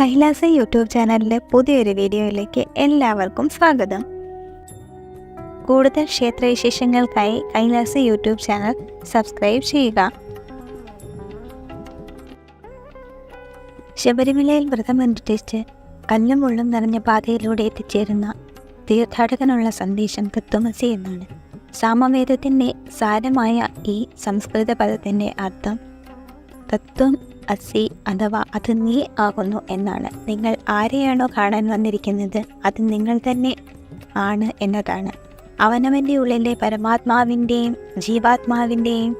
Kailasa YouTube ചാനലിലെ പുതിയൊരു വീഡിയോയിലേക്ക് എല്ലാവർക്കും സ്വാഗതം. കൂടുതൽ ക്ഷേത്രവിശേഷങ്ങൾക്കായി കൈലാസ യൂട്യൂബ് ചാനൽ സബ്സ്ക്രൈബ് ചെയ്യുക. ശബരിമലയിൽ വ്രതമനുഷ്ഠിച്ച് കല്ലും മുള്ളും നിറഞ്ഞ പാതയിലൂടെ എത്തിച്ചേരുന്ന തീർത്ഥാടകനുള്ള സന്ദേശം തത്വമസി എന്നാണ്. സാമവേദത്തിന്റെ സാരമായ ഈ സംസ്കൃത പദത്തിന്റെ അർത്ഥം തത്വം അസി അഥവാ അത് നീ ആകുന്നു എന്നാണ്. നിങ്ങൾ ആരെയാണോ കാണാൻ വന്നിരിക്കുന്നത് അത് നിങ്ങൾ തന്നെ ആണ് എന്നതാണ്. അവനവന്റെ ഉള്ളിലെ പരമാത്മാവിന്റെയും ജീവാത്മാവിന്റെയും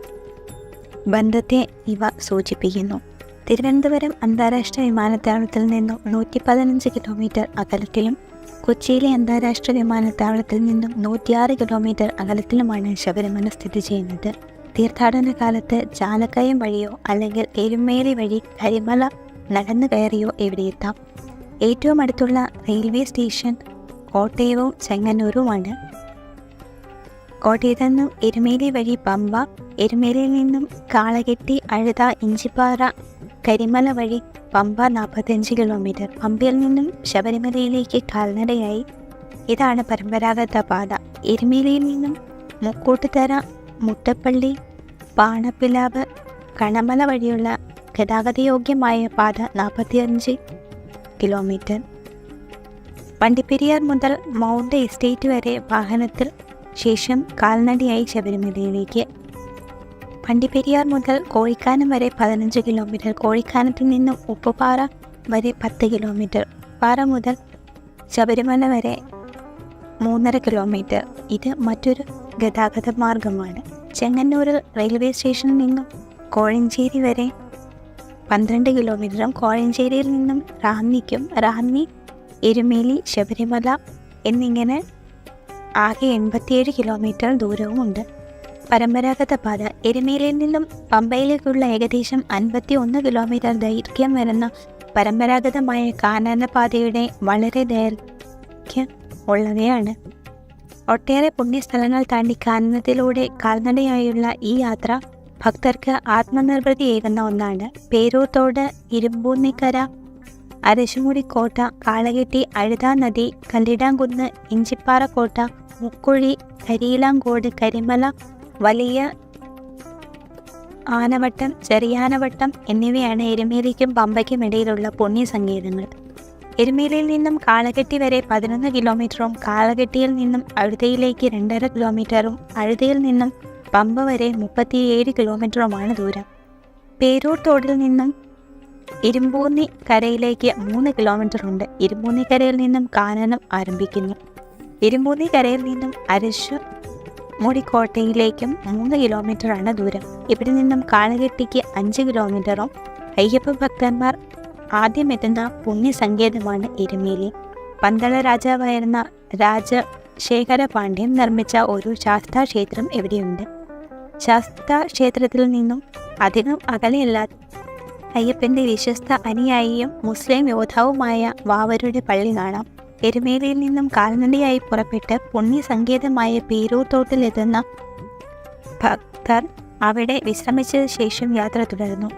ബന്ധത്തെ ഇവ സൂചിപ്പിക്കുന്നു. തിരുവനന്തപുരം അന്താരാഷ്ട്ര വിമാനത്താവളത്തിൽ നിന്നും നൂറ്റി പതിനഞ്ച് കിലോമീറ്റർ അകലത്തിലും കൊച്ചിയിലെ അന്താരാഷ്ട്ര വിമാനത്താവളത്തിൽ നിന്നും നൂറ്റിയാറ് കിലോമീറ്റർ അകലത്തിലുമാണ് ശബരിമല സ്ഥിതി ചെയ്യുന്നത്. തീർത്ഥാടന കാലത്ത് ചാലക്കയം വഴിയോ അല്ലെങ്കിൽ എരുമേലി വഴി കരിമല നടന്നു കയറിയോ ഇവിടെ എത്താം. ഏറ്റവും അടുത്തുള്ള റെയിൽവേ സ്റ്റേഷൻ കോട്ടയവും ചെങ്ങന്നൂരുമാണ്. കോട്ടയത്തു നിന്നും എരുമേലി വഴി പമ്പ എരുമേലിയിൽ നിന്നും കാളകെട്ടി അഴുത ഇഞ്ചിപ്പാറ കരിമല വഴി പമ്പ നാൽപ്പത്തഞ്ച് കിലോമീറ്റർ. പമ്പയിൽ നിന്നും ശബരിമലയിലേക്ക് കാൽനടയായി. ഇതാണ് പരമ്പരാഗത പാത. എരുമേലിയിൽ നിന്നും മുക്കൂട്ടുതറ മുട്ടപ്പള്ളി പാണപ്പിലാവ് കണമല വഴിയുള്ള ഗതാഗതയോഗ്യമായ പാത നാൽപ്പത്തിയഞ്ച് കിലോമീറ്റർ. വണ്ടിപ്പെരിയാർ മുതൽ മൗണ്ട് എസ്റ്റേറ്റ് വരെ വാഹനത്തിൽ ശേഷം കാൽനടയായി ശബരിമലയിലേക്ക്. വണ്ടിപ്പെരിയാർ മുതൽ കോഴിക്കാനം വരെ പതിനഞ്ച് കിലോമീറ്റർ. കോഴിക്കാനത്തിൽ നിന്നും ഉപ്പുപാറ വരെ പത്ത് കിലോമീറ്റർ. പാറ മുതൽ ശബരിമല വരെ മൂന്നര കിലോമീറ്റർ. ഇത് മറ്റൊരു ഗതാഗത മാർഗമാണ്. ചെങ്ങന്നൂരിൽ റെയിൽവേ സ്റ്റേഷനിൽ നിന്നും കോഴഞ്ചേരി വരെ പന്ത്രണ്ട് കിലോമീറ്ററും കോഴഞ്ചേരിയിൽ നിന്നും റാന്നിക്കും റാന്നി എരുമേലി ശബരിമല എന്നിങ്ങനെ ആകെ എൺപത്തിയേഴ് കിലോമീറ്റർ ദൂരവുമുണ്ട്. പരമ്പരാഗത പാത എരുമേലിയിൽ നിന്നും പമ്പയിലേക്കുള്ള ഏകദേശം അൻപത്തി ഒന്ന് കിലോമീറ്റർ ദൈർഘ്യം വരുന്ന പരമ്പരാഗതമായ കാനനപാതയുടെ വളരെ ദൈർഘ്യം ഉള്ളവയാണ്. ഒട്ടേറെ പുണ്യസ്ഥലങ്ങൾ താണ്ടി കാനനത്തിലൂടെ കാൽനടയായുള്ള ഈ യാത്ര ഭക്തർക്ക് ആത്മനിർഭൃതിയേകുന്ന ഒന്നാണ്. പേരൂർത്തോട് ഇരുമ്പൂന്നിക്കര അരശുമുടി കോട്ട കാളകെട്ടി അഴുതാ നദി കല്ലിടാംകുന്ന് ഇഞ്ചിപ്പാറ കോട്ട മുക്കുഴി കരിയിലാങ്കോട് കരിമല വലിയ ആനവട്ടം ചെറിയാനവട്ടം എന്നിവയാണ് എരുമേലിക്കും പമ്പയ്ക്കും ഇടയിലുള്ള പുണ്യ സങ്കേതങ്ങൾ എരുമേലിയിൽ നിന്നും കാളകെട്ടി വരെ പതിനൊന്ന് കിലോമീറ്ററും കാളകെട്ടിയിൽ നിന്നും അഴുതയിലേക്ക് രണ്ടര കിലോമീറ്ററും അഴുതയിൽ നിന്നും പമ്പ വരെ മുപ്പത്തിയേഴ് കിലോമീറ്ററുമാണ് ദൂരം. പേരൂർ തോടിൽ നിന്നും ഇരുമ്പൂന്നി കരയിലേക്ക് മൂന്ന് കിലോമീറ്റർ ഉണ്ട്. ഇരുമ്പൂന്നി കരയിൽ നിന്നും കാനനം ആരംഭിക്കുന്നു. ഇരുമ്പൂന്നി കരയിൽ നിന്നും അരശു മുടിക്കോട്ടയിലേക്കും മൂന്ന് കിലോമീറ്ററാണ് ദൂരം. ഇവിടെ നിന്നും കാളകെട്ടിക്ക് അഞ്ച് കിലോമീറ്ററും അയ്യപ്പ ഭക്തന്മാർ ആദ്യം എത്തുന്ന പുണ്യസങ്കേതമാണ് എരുമേലി. പന്തള രാജാവായിരുന്ന രാജശേഖര പാണ്ഡ്യൻ നിർമ്മിച്ച ഒരു ശാസ്താ ക്ഷേത്രം എവിടെയുണ്ട്? ശാസ്താ ക്ഷേത്രത്തിൽ നിന്നും അധികം അകലെയല്ല അയ്യപ്പന്റെ വിശ്വസ്ത അനുയായിയും മുസ്ലിം യോദ്ധാവുമായ വാവരുടെ പള്ളി കാണാം. എരുമേലിയിൽ നിന്നും കാൽനടയായി പുറപ്പെട്ട് പുണ്യസങ്കേതമായ പേരൂത്തോട്ടിലെത്തുന്ന ഭക്തർ അവിടെ വിശ്രമിച്ച ശേഷം യാത്ര തുടർന്നു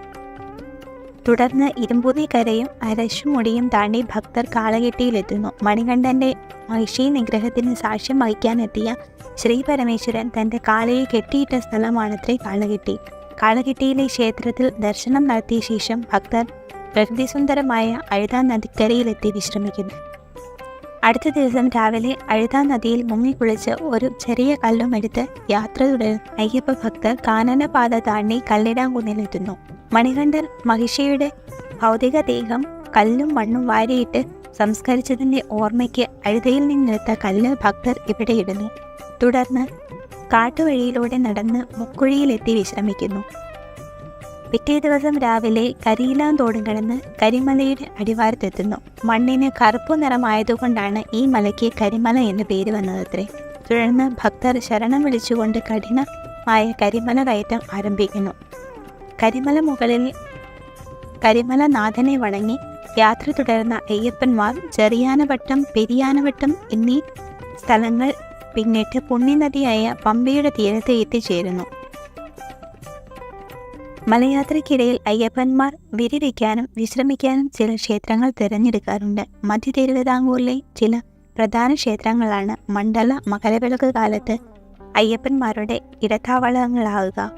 തുടർന്ന് ഇരുമ്പുതി കരയും അരശുമുടിയും താണ്ടി ഭക്തർ കാളകെട്ടിയിലെത്തുന്നു. മണികണ്ഠന്റെ മഹിഷി നിഗ്രഹത്തിന് സാക്ഷ്യം വഹിക്കാനെത്തിയ ശ്രീ പരമേശ്വരൻ തന്റെ കാളയെ കെട്ടിയിട്ട സ്ഥലമാണത്രേ കാളകെട്ടി. കാളകെട്ടിയിലെ ക്ഷേത്രത്തിൽ ദർശനം നടത്തിയ ശേഷം ഭക്തർ പ്രകൃതിസുന്ദരമായ അഴുതാ നദിക്കരയിലെത്തി വിശ്രമിക്കുന്നു. അടുത്ത ദിവസം രാവിലെ അഴുതാ നദിയിൽ മുങ്ങിക്കുളിച്ച് ഒരു ചെറിയ കല്ലും എടുത്ത് യാത്ര തുടരുന്നു അയ്യപ്പ ഭക്തർ കാനനപാത താണ്ടി കല്ലിടാങ്കുന്നിലെത്തുന്നു മണികണ്ഠൻ മഹിഷിയുടെ ഭൗതിക ദേഹം കല്ലും മണ്ണും വാരിയിട്ട് സംസ്കരിച്ചതിന്റെ ഓർമ്മയ്ക്ക് അഴുതയിൽ നിന്നെടുത്ത കല്ല് ഭക്തർ ഇവിടെ ഇടുന്നു തുടർന്ന് കാട്ടുവഴിയിലൂടെ നടന്ന് മുക്കുഴിയിലെത്തി വിശ്രമിക്കുന്നു. പിറ്റേ ദിവസം രാവിലെ കരിയിലാന്തോടും കടന്ന് കരിമലയുടെ അടിവാരത്തെത്തുന്നു. മണ്ണിന് കറുപ്പു നിറമായതുകൊണ്ടാണ് ഈ മലയ്ക്ക് കരിമല എന്ന് പേര് വന്നതത്രേ. തുടർന്ന് ഭക്തർ ശരണം വിളിച്ചുകൊണ്ട് കഠിനമായ കരിമല കയറ്റം ആരംഭിക്കുന്നു. കരിമല മുകളിൽ കരിമല നാഥനെ വണങ്ങി യാത്ര തുടർന്ന അയ്യപ്പന്മാർ ചെറിയാനവട്ടം പെരിയാനവട്ടം എന്നീ സ്ഥലങ്ങൾ പിന്നിട്ട് പുണ്യനദിയായ പമ്പയുടെ തീരത്ത് എത്തിച്ചേരുന്നു. മലയാത്രയ്ക്കിടയിൽ അയ്യപ്പന്മാർ വിരിവയ്ക്കാനും വിശ്രമിക്കാനും ചില ക്ഷേത്രങ്ങൾ തിരഞ്ഞെടുക്കാറുണ്ട്. മധ്യ തിരുവിതാംകൂറിലെ ചില പ്രധാന ക്ഷേത്രങ്ങളാണ് മണ്ഡല മകരവിളക്ക് കാലത്ത് അയ്യപ്പന്മാരുടെ ഇടത്താവളങ്ങളാവുക.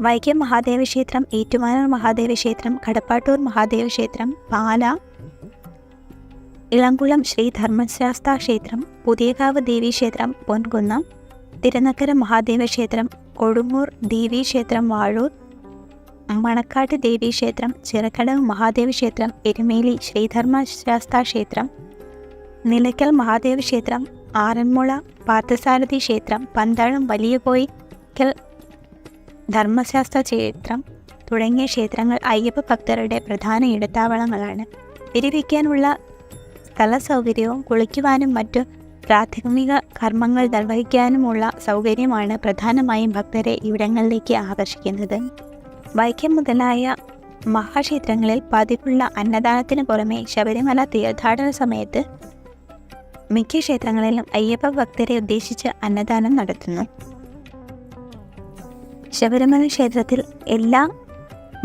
വൈക്കം മഹാദേവ ക്ഷേത്രം ഏറ്റുമാനൂർ മഹാദേവ ക്ഷേത്രം കടപ്പാട്ടൂർ മഹാദേവ ക്ഷേത്രം പാല ഇളംകുളം ശ്രീ ധർമ്മശാസ്ത ക്ഷേത്രം പുതിയകാവ് ദേവീ ക്ഷേത്രം പൊൻകുന്നം തിരുനക്കര മഹാദേവ ക്ഷേത്രം കൊടുങ്ങൂർ ദേവീ ക്ഷേത്രം വാഴൂർ മണക്കാട്ട് ദേവീക്ഷേത്രം ചിറക്കടവ് മഹാദേവ ക്ഷേത്രം എരുമേലി ശ്രീധർമ്മശാസ്ത ക്ഷേത്രം നിലയ്ക്കൽ മഹാദേവ ക്ഷേത്രം ആറന്മുള പാർത്ഥസാരഥി ക്ഷേത്രം പന്താളം വലിയ കോയിക്കൽ ധർമ്മശാസ്ത്ര ക്ഷേത്രം തുടങ്ങിയ ക്ഷേത്രങ്ങൾ അയ്യപ്പ ഭക്തരുടെ പ്രധാന ഇടത്താവളങ്ങളാണ്. വിരിവയ്ക്കാനുള്ള സ്ഥല സൗകര്യവും കുളിക്കുവാനും മറ്റു പ്രാഥമിക കർമ്മങ്ങൾ നിർവഹിക്കാനുമുള്ള സൗകര്യമാണ് പ്രധാനമായും ഭക്തരെ ഇവിടങ്ങളിലേക്ക് ആകർഷിക്കുന്നത്. വൈക്കം മുതലായ മഹാക്ഷേത്രങ്ങളിൽ പതിവുള്ള അന്നദാനത്തിന് പുറമെ ശബരിമല തീർത്ഥാടന സമയത്ത് മിക്ക ക്ഷേത്രങ്ങളിലും അയ്യപ്പ ഭക്തരെ ഉദ്ദേശിച്ച് അന്നദാനം നടത്തുന്നു. ശബരിമല ക്ഷേത്രത്തിൽ എല്ലാ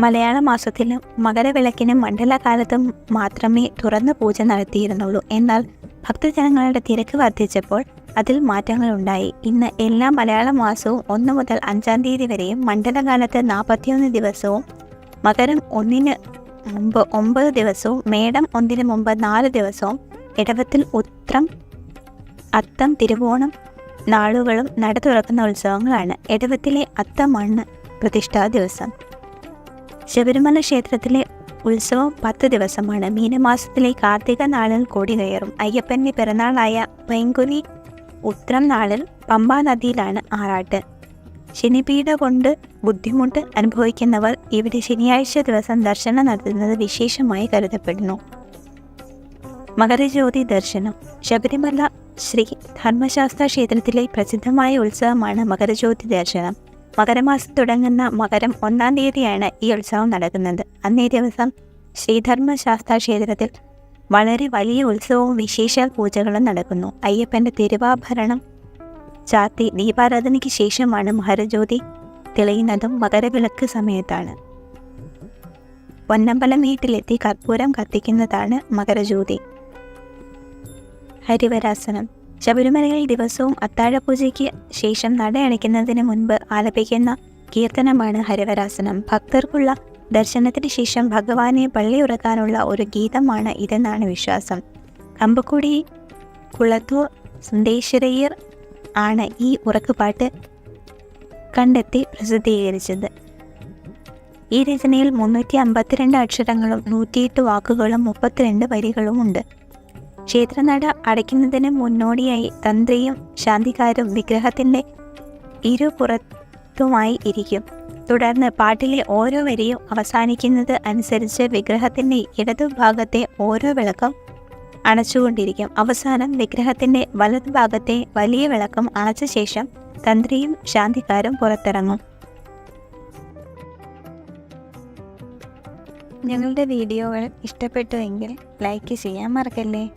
മലയാള മാസത്തിലും മകരവിളക്കിനും മണ്ഡലകാലത്തും മാത്രമേ തുറന്ന പൂജ നടത്തിയിരുന്നുള്ളൂ. എന്നാൽ ഭക്തജനങ്ങളുടെ തിരക്ക് വർദ്ധിച്ചപ്പോൾ അതിൽ മാറ്റങ്ങളുണ്ടായി. ഇന്ന് എല്ലാ മലയാള മാസവും ഒന്ന് മുതൽ അഞ്ചാം തീയതി വരെയും മണ്ഡലകാലത്ത് നാൽപ്പത്തിയൊന്ന് ദിവസവും മകരം ഒന്നിന് മുമ്പ് ഒമ്പത് ദിവസവും മേടം ഒന്നിന് മുമ്പ് നാല് ദിവസവും ഇടവത്തിൽ ഉത്രം അത്തം തിരുവോണം നാളുകളും നട തുറക്കുന്ന ഉത്സവങ്ങളാണ്. ഇടവത്തിലെ അത്തമണ്ണ് പ്രതിഷ്ഠാ ദിവസം. ശബരിമല ക്ഷേത്രത്തിലെ ഉത്സവം പത്ത് ദിവസമാണ്. മീനമാസത്തിലെ കാർത്തിക നാളിൽ കൂടി കയറും അയ്യപ്പന്റെ പിറന്നാളായ പൈങ്കുനി ഉത്രം നാളിൽ പമ്പാ നദിയിലാണ് ആറാട്ട്. ശനിപീഠ കൊണ്ട് ബുദ്ധിമുട്ട് അനുഭവിക്കുന്നവർ ഇവിടെ ശനിയാഴ്ച ദിവസം ദർശനം നടത്തുന്നത് വിശേഷമായി കരുതപ്പെടുന്നു. മകരജ്യോതി ദർശനം. ശബരിമല ശ്രീ ധർമ്മശാസ്ത്ര ക്ഷേത്രത്തിലെ പ്രസിദ്ധമായ ഉത്സവമാണ് മകരജ്യോതി ദർശനം. മകരമാസം തുടങ്ങുന്ന മകരം ഒന്നാം തീയതിയാണ് ഈ ഉത്സവം നടക്കുന്നത്. അന്നേ ദിവസം ശ്രീധർമ്മശാസ്ത്ര ക്ഷേത്രത്തിൽ വളരെ വലിയ ഉത്സവവും വിശേഷ പൂജകളും നടക്കുന്നു. അയ്യപ്പന്റെ തിരുവാഭരണം ചാത്തി ദീപാരാധനയ്ക്ക് ശേഷമാണ് മഹരജ്യോതി തെളിയുന്നതും മകരവിളക്ക് സമയത്താണ്. പൊന്നമ്പലം വീട്ടിലെത്തി കർപ്പൂരം കത്തിക്കുന്നതാണ് മകരജ്യോതി. ഹരിവരാസനം. ശബരിമലയിൽ ദിവസവും അത്താഴപൂജയ്ക്ക് ശേഷം നട അണയ്ക്കുന്നതിന് മുൻപ് ആലപിക്കുന്ന കീർത്തനമാണ് ഹരിവരാസനം. ഭക്തർക്കുള്ള ദർശനത്തിന് ശേഷം ഭഗവാനെ പള്ളിയുറക്കാനുള്ള ഒരു ഗീതമാണ് ഇതെന്നാണ് വിശ്വാസം. കമ്പക്കുടി കുളത്തൂർ സുന്ദേശ്വരയ്യർ ആണ് ഈ ഉറക്കുപാട്ട് കണ്ടെത്തി പ്രസിദ്ധീകരിച്ചത്. ഈ രചനയിൽ മുന്നൂറ്റി അമ്പത്തിരണ്ട് അക്ഷരങ്ങളും നൂറ്റിയെട്ട് വാക്കുകളും മുപ്പത്തിരണ്ട് വരികളും ഉണ്ട്. ക്ഷേത്രനട അടയ്ക്കുന്നതിന് മുന്നോടിയായി തന്ത്രിയും ശാന്തികാരും വിഗ്രഹത്തിന്റെ ഇരുപുറത്തുമായി ഇരിക്കും. തുടർന്ന് പാട്ടിലെ ഓരോ വരിയും അവസാനിക്കുന്നത് അനുസരിച്ച് വിഗ്രഹത്തിന്റെ ഇടതുഭാഗത്തെ ഓരോ വിളക്കും അണച്ചുകൊണ്ടിരിക്കും. അവസാനം വിഗ്രഹത്തിന്റെ വലതുഭാഗത്തെ വലിയ വിളക്കും അണച്ച ശേഷം തന്ത്രിയും ശാന്തിക്കാരും പുറത്തിറങ്ങും. ഞങ്ങളുടെ വീഡിയോകൾ ഇഷ്ടപ്പെട്ടുവെങ്കിൽ ലൈക്ക് ചെയ്യാൻ മറക്കല്ലേ?